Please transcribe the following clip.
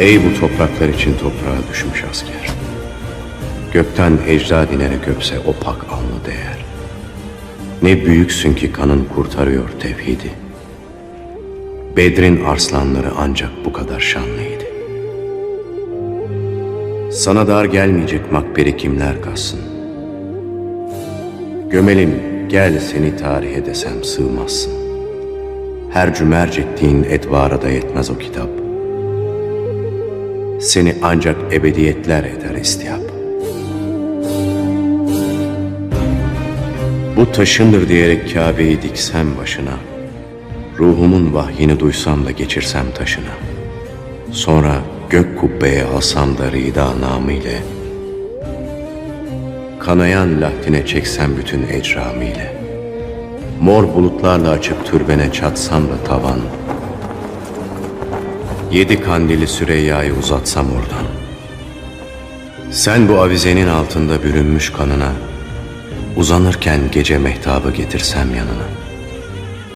Ey bu topraklar için toprağa düşmüş asker. Gökten ecda dinerek öpse o pak alnı değer. Ne büyüksün ki kanın kurtarıyor tevhidi. Bedrin arslanları ancak bu kadar şanlıydı. Sana dar gelmeyecek makberi kimler kalsın? Gömelim gel seni tarihe desem sığmazsın. Her cümerc ettiğin etvara da yetmez o kitap. Seni ancak ebediyetler eder istiyap. Bu taşındır diyerek Kabe'yi diksem başına, ruhumun vahyini duysam da geçirsem taşına. Sonra gök kubbeye alsam da rida namı ile, kanayan lahdine çeksem bütün ecramı ile, mor bulutlarla açıp türbene çatsam da tavan, yedi kandili Süreyya'yı uzatsam oradan, sen bu avizenin altında bürünmüş kanına, uzanırken gece mehtabı getirsem yanına.''